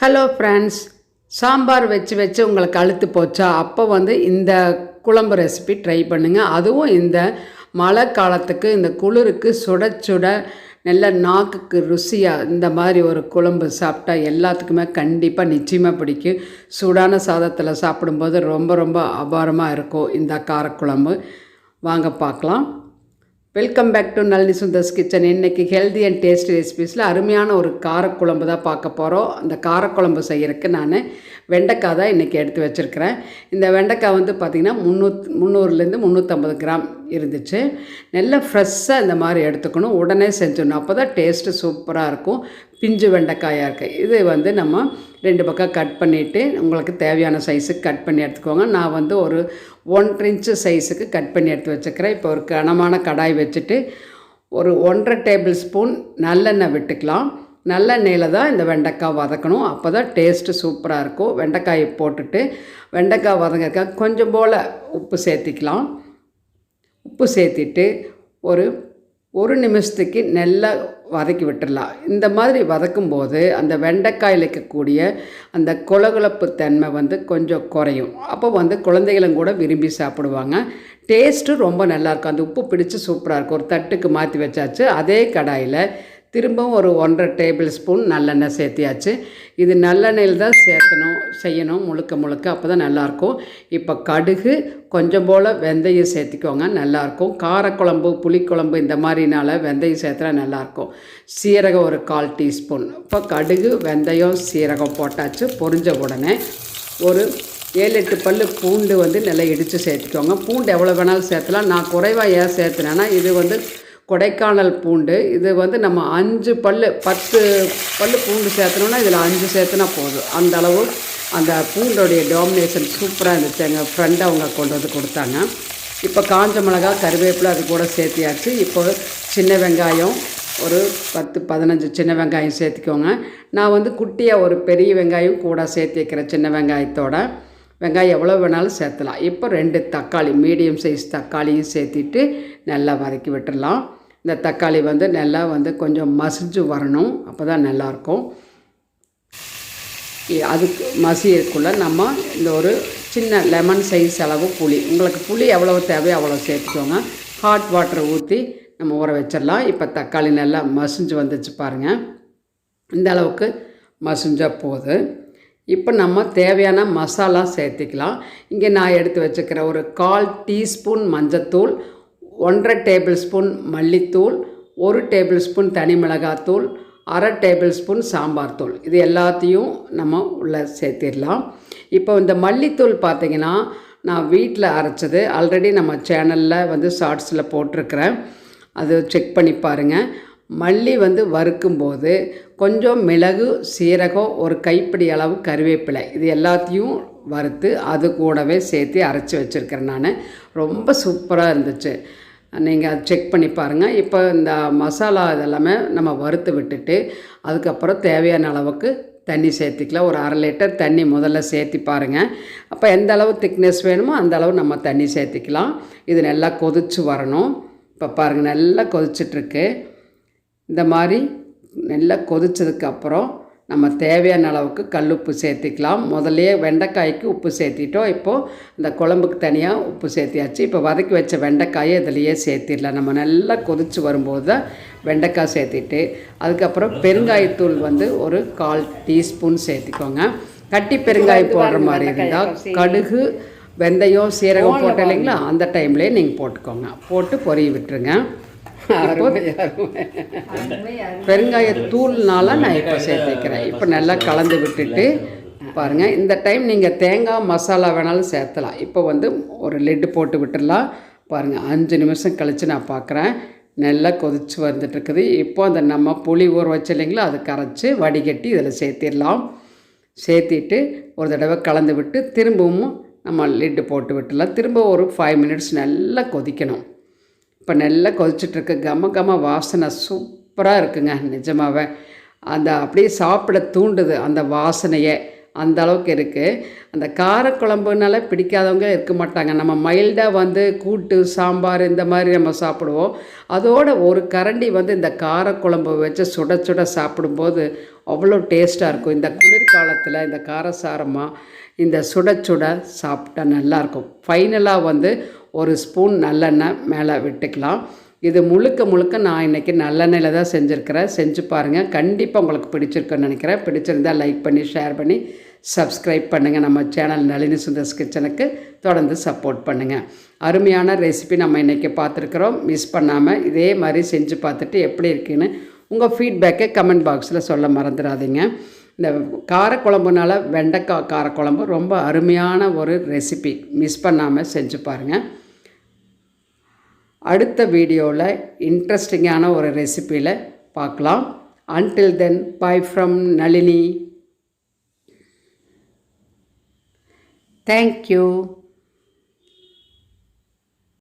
Hello friends sambar வச்சு வச்சு உங்களுக்கு அழுத்து போச்சா? அப்போ வந்து இந்த குழம்பு ரெசிபி ட்ரை பண்ணுங்கள் அதுவும் இந்த மழை காலத்துக்கு இந்த குளிருக்கு சுட சுட நல்ல நாக்குக்கு ருசியாக இந்த மாதிரி ஒரு குழம்பு சாப்பிட்டா எல்லாத்துக்குமே கண்டிப்பாக நிச்சயமாக பிடிக்கும். சூடான சாதத்தில் சாப்பிடும்போது ரொம்ப ரொம்ப அபாரமாக இருக்கும் இந்த காரக்குழம்பு. வாங்க பார்க்கலாம். Welcome back to Nalini Sundar's kitchen இன்றைக்கி ஹெல்தி அண்ட் டேஸ்டி ரெசிபீஸில் அருமையான ஒரு காரக்குழம்பு தான் பார்க்க போகிறோம் அந்த காரக்குழம்பு செய்கிறதுக்கு நான் வெண்டைக்காய் தான் இன்றைக்கி எடுத்து வச்சுருக்கிறேன். இந்த வெண்டைக்காய் வந்து பார்த்திங்கன்னா முந்நூத் முந்நூறுலேருந்து முந்நூற்றம்பது கிராம் இருந்துச்சு. நல்லா ஃப்ரெஷ்ஷாக இந்த மாதிரி எடுத்துக்கணும். உடனே செஞ்சிடணும் அப்போ தான் டேஸ்ட்டு சூப்பராக இருக்கும். பிஞ்சு வெண்டைக்காயாக இருக்குது இது வந்து நம்ம ரெண்டு பக்கம் கட் பண்ணிவிட்டு உங்களுக்கு தேவையான சைஸுக்கு கட் பண்ணி எடுத்துக்கோங்க. நான் வந்து ஒரு ஒன்றரை இன்ச்சு சைஸுக்கு கட் பண்ணி எடுத்து வச்சுக்கிறேன். இப்போ ஒரு கனமான கடாய் வச்சுட்டு ஒரு ஒன்றரை டேபிள் ஸ்பூன் நல்லெண்ணெய் விட்டுக்கலாம். நல்லெண்ணெயில் தான் இந்த வெண்டைக்காய் வதக்கணும். அப்போ தான் டேஸ்ட்டு சூப்பராக இருக்கும். வெண்டைக்காயை போட்டுட்டு வெண்டைக்காய் வதங்கறக்காக கொஞ்சம் போல் உப்பு சேர்த்திக்கலாம். உப்பு சேர்த்துட்டு ஒரு ஒரு நிமிஷத்துக்கு நல்லா வதக்கி விட்டுடலாம் இந்த மாதிரி வதக்கும்போது அந்த வெண்டைக்காயில் இருக்கக்கூடிய அந்த குளகுளப்பு தன்மை வந்து கொஞ்சம் குறையும். அப்போ வந்து குழந்தைகளும் கூட விரும்பி சாப்பிடுவாங்க. டேஸ்ட்டு ரொம்ப நல்லாயிருக்கும் அந்த உப்பு பிடிச்சி சூப்பராக இருக்கும். ஒரு தட்டுக்கு மாற்றி வச்சாச்சு. அதே கடாயில் திரும்பவும் ஒரு ஒன்றரை டேபிள் ஸ்பூன் நல்லெண்ணெய் சேர்த்தியாச்சு. இது நல்லெண்ணெயில் தான் சேர்த்தணும் செய்யணும் முழுக்க முழுக்க. அப்போ தான் நல்லாயிருக்கும். இப்போ கடுகு கொஞ்சம் போல் வெந்தயம் சேர்த்திக்கோங்க நல்லாயிருக்கும். காரக்குழம்பு புளிக்குழம்பு இந்த மாதிரினால வெந்தயம் சேர்த்துனா நல்லாயிருக்கும். சீரகம் ஒரு கால் டீஸ்பூன். இப்போ கடுகு வெந்தயம் சீரகம் போட்டாச்சு. பொரிஞ்ச உடனே ஒரு ஏழு எட்டு பல் பூண்டு வந்து நல்லா இடித்து சேர்த்துக்கோங்க. பூண்டு எவ்வளோ வேணாலும் சேர்த்தலாம். நான் குறைவாக ஏன் சேர்த்துனேன்னா இது வந்து கொடைக்கானல் பூண்டு. இது வந்து நம்ம அஞ்சு பல் பத்து பல் பூண்டு சேர்த்தனோன்னா இதில் அஞ்சு சேர்த்துனா போதும். அந்த அளவு அந்த பூண்டோடைய டாமினேஷன் சூப்பராக இருந்துச்சு. எங்கள் ஃப்ரெண்டு அவங்க கொண்டு வந்து கொடுத்தாங்க. இப்போ காஞ்ச மிளகா கருவேப்பிலை அது கூட சேர்த்தியாச்சு. இப்போ சின்ன வெங்காயம் ஒரு பத்து பதினஞ்சு சின்ன வெங்காயம் சேர்த்திக்கோங்க. நான் வந்து குட்டியாக ஒரு பெரிய வெங்காயம் கூட சேர்த்து வைக்கிறேன் சின்ன வெங்காயத்தோட வெங்காயம் எவ்வளோ வேணாலும் சேர்த்தலாம். இப்போ ரெண்டு தக்காளி மீடியம் சைஸ் தக்காளியும் சேர்த்திட்டு நல்லா வதக்கி விட்டுடலாம். இந்த தக்காளி வந்து நல்லா வந்து கொஞ்சம் மசிஞ்சு வரணும். அப்போ தான் நல்லாயிருக்கும் அதுக்கு மசியக்குள்ளே நம்ம இந்த ஒரு சின்ன லெமன் சைஸ் அளவு புளி. உங்களுக்கு புளி எவ்வளோ தேவையோ அவ்வளோ சேர்த்துக்கோங்க. ஹாட் வாட்டர் ஊற்றி நம்ம ஊற வச்சிடலாம். இப்போ தக்காளி நல்லா மசிஞ்சு வந்துச்சு பாருங்கள் இந்த அளவுக்கு மசிஞ்சால் போதும் இப்போ நம்ம தேவையான மசாலா சேர்த்துக்கலாம். இங்கே நான் எடுத்து வச்சுக்கிற ஒரு கால் டீஸ்பூன் மஞ்சத்தூள் ஒன்றரை டேபிள் ஸ்பூன் மல்லித்தூள் ஒரு டேபிள் ஸ்பூன் தனி மிளகாத்தூள் அரை டேபிள் ஸ்பூன் சாம்பார் தூள். இது எல்லாத்தையும் நம்ம உள்ளே சேர்த்திடலாம். இப்போ இந்த மல்லித்தூள் பார்த்திங்கன்னா நான் வீட்டில் அரைச்சது. ஆல்ரெடி நம்ம சேனலில் வந்து ஷார்ட்ஸில் போட்டிருக்கிறேன். அது செக் பண்ணி பாருங்கள் மல்லி வந்து வறுக்கும்போது கொஞ்சம் மிளகு சீரகம் ஒரு கைப்பிடி அளவு கருவேப்பிலை இது எல்லாத்தையும் வறுத்து அது கூடவே சேர்த்து அரைச்சி வச்சுருக்கிறேன் நான். ரொம்ப சூப்பராக இருந்துச்சு. நீங்கள் அதை செக் பண்ணி பாருங்கள் இப்போ இந்த மசாலா இதெல்லாமே நம்ம வறுத்து விட்டுட்டு அதுக்கப்புறம் தேவையான அளவுக்கு தண்ணி சேர்த்திக்கலாம். ஒரு அரை லிட்டர் தண்ணி முதல்ல சேர்த்தி பாருங்கள் அப்போ எந்த அளவு திக்னஸ் வேணுமோ அந்த அளவு நம்ம தண்ணி சேர்த்திக்கலாம். இது நல்லா கொதிச்சு வரணும். இப்போ பாருங்கள் நல்லா கொதிச்சிட்ருக்கு இந்த மாதிரி நல்லா கொதிச்சதுக்கப்புறம் நம்ம தேவையான அளவுக்கு கல்லுப்பு சேர்த்திக்கலாம். முதல்லையே வெண்டைக்காய்க்கு உப்பு சேர்த்திட்டோம். இப்போது இந்த குழம்புக்கு தனியாக உப்பு சேர்த்தியாச்சு. இப்போ வதக்கி வச்ச வெண்டைக்காயை இதிலையே சேர்த்திடலாம். நம்ம நல்லா கொதித்து வரும்போது தான் வெண்டைக்காய் சேர்த்திட்டு அதுக்கப்புறம் பெருங்காயத்தூள் வந்து ஒரு கால் டீஸ்பூன் சேர்த்திக்கோங்க. கட்டி பெருங்காயம் போடுற மாதிரி இருந்தால் கடுகு வெந்தயம் சீரகம் போட்ட இல்லைங்களா? அந்த டைம்லேயே நீங்கள் போட்டுக்கோங்க. போட்டு பொரிய விட்டுருங்க. பெருங்காய தூள்னால நான் இப்போ சேர்த்துக்கிறேன். இப்போ நல்லா கலந்து விட்டுட்டு பாருங்கள் இந்த டைம் நீங்கள் தேங்காய் மசாலா வேணாலும் சேர்த்தலாம். இப்போ வந்து ஒரு லெட்டு போட்டு விட்டுடலாம் பாருங்கள் அஞ்சு நிமிஷம் கழித்து நான் பார்க்குறேன் நல்லா கொதித்து வந்துட்டுருக்குது. இப்போ அந்த நம்ம புளி ஊற வச்சு இல்லைங்களா அது கரைச்சி வடிகட்டி இதில் சேர்த்திடலாம். சேர்த்திட்டு ஒரு தடவை கலந்து விட்டு திரும்பவும் நம்ம லிட்டு போட்டு விட்டுலாம் திரும்ப ஒரு ஃபைவ் மினிட்ஸ் நல்லா கொதிக்கணும். இப்போ நல்லா கொதிச்சிட்ருக்கு. கம கம வாசனை சூப்பராக இருக்குங்க. நிஜமாகவே அந்த அப்படியே சாப்பிட தூண்டுது அந்த வாசனையே. அந்த அளவுக்கு இருக்குது அந்த காரக்குழம்புனால பிடிக்காதவங்க இருக்க மாட்டாங்க. நம்ம மைல்டாக வந்து கூட்டு சாம்பார் இந்த மாதிரி நம்ம சாப்பிடுவோம். அதோட ஒரு கரண்டி வந்து இந்த காரக்குழம்பு வச்சு சுட சுட சாப்பிடும்போது அவ்வளோ டேஸ்ட்டாக இருக்கும். இந்த குளிர்காலத்தில் இந்த காரசாரமாக இந்த சுட சுட சாப்பிட்டா நல்லாயிருக்கும் ஃபைனலாக வந்து ஒரு ஸ்பூன் நல்லெண்ணெய் மேலே விட்டுக்கலாம். இது முழுக்க முழுக்க நான் இன்றைக்கி நல்லெண்ணெயில் தான் செஞ்சுருக்கிறேன். செஞ்சு பாருங்கள் கண்டிப்பாக உங்களுக்கு பிடிச்சிருக்குன்னு நினைக்கிறேன். பிடிச்சிருந்தா லைக் பண்ணி ஷேர் பண்ணி சப்ஸ்கிரைப் பண்ணுங்கள் நம்ம சேனல் நளினி சுந்தர்ஸ் கிச்சனுக்கு தொடர்ந்து சப்போர்ட் பண்ணுங்கள் அருமையான ரெசிபி நம்ம இன்றைக்கி பார்த்துருக்குறோம். மிஸ் பண்ணாமல் இதே மாதிரி செஞ்சு பார்த்துட்டு எப்படி இருக்குன்னு உங்கள் ஃபீட்பேக்கை கமெண்ட் பாக்ஸில் சொல்ல மறந்துடாதீங்க. இந்த காரக்குழம்புனால வெண்டைக்காய் காரக்குழம்பு ரொம்ப அருமையான ஒரு ரெசிபி மிஸ் பண்ணாமல் செஞ்சு பாருங்கள் அடுத்த வீடியோவில் இன்ட்ரெஸ்டிங்கான ஒரு ரெசிப்பியில் பார்க்கலாம். Until then bye from Nalini. Thank you